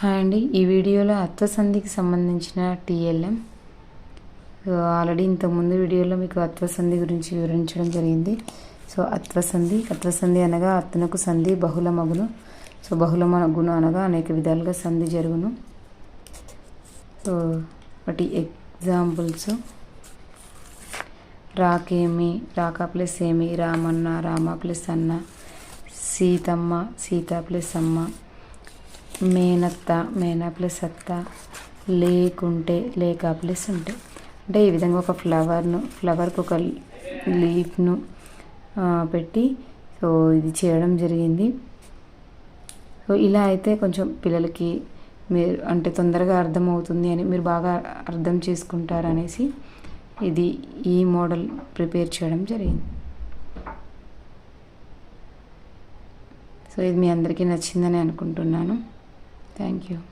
Hi అండి. ఈ వీడియోలో అత్వసంధికి సంబంధించిన టీఎల్ఎం. ఆల్రెడీ ఇంతకుముందు వీడియోలో మీకు అత్వసంధి గురించి వివరించడం జరిగింది. సో అత్వసంధి అత్వసంధి అనగా అత్తనకు సంధి బహుళ మగును సో బహుళ మగును అనగా అనేక విధాలుగా సంధి జరుగును. సో వాటి ఎగ్జాంపుల్స్. రాకేమి రాకా ప్లస్ ఏమి రామన్న రామ ప్లస్ అన్న సీతమ్మ సీత ప్లస్ అమ్మ. మేనత్త మేనా ప్లస్ అత్త లేకుంటే లేక ప్లస్ ఉంటే అంటే ఈ విధంగా ఒక ఫ్లవర్ను ఫ్లవర్కి ఒక లీఫ్ను పెట్టి సో ఇది చేయడం జరిగింది. సో ఇలా అయితే కొంచెం పిల్లలకి మీరు అంటే తొందరగా అర్థమవుతుంది అని మీరు బాగా అర్థం చేసుకుంటారనేసి ఇది ఈ మోడల్ ప్రిపేర్ చేయడం జరిగింది. సో ఇది మీ అందరికీ నచ్చిందని అనుకుంటున్నాను. Thank you.